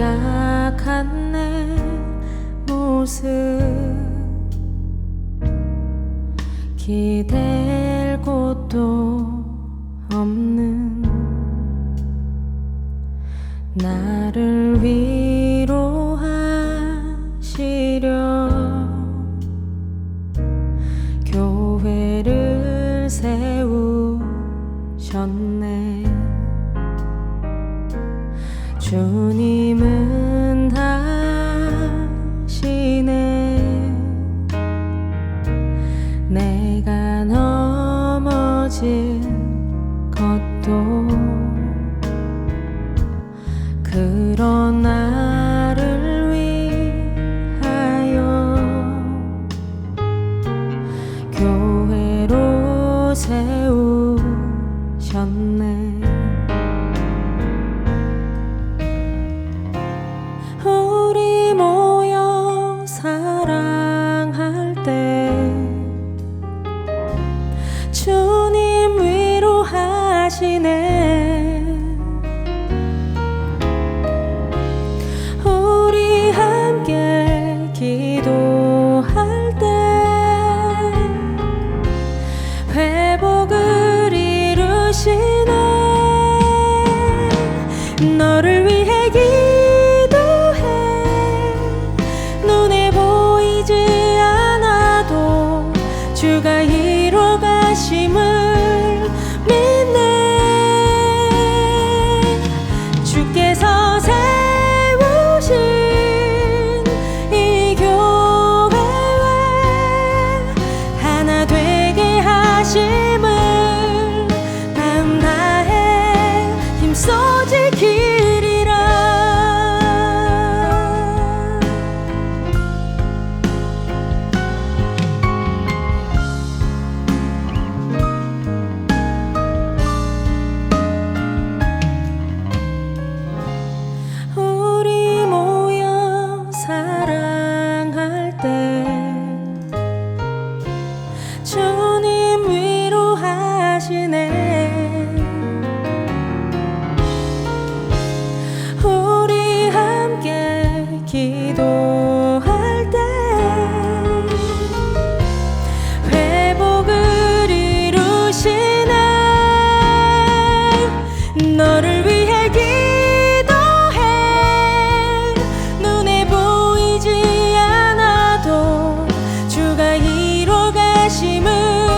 약한 내 모습. 기댈 곳도 없는 나를 위로하시려 교회를 세우셨네. 주 교회로 세우셨네. 우리 모여 사랑할 때 주님 위로하시네 주가 이뤄 가심을 하시네 우리 함께 기도할 때 회복을 이루시네. 너를 위해 기도해. 눈에 보이지 않아도 주가 이뤄 가심을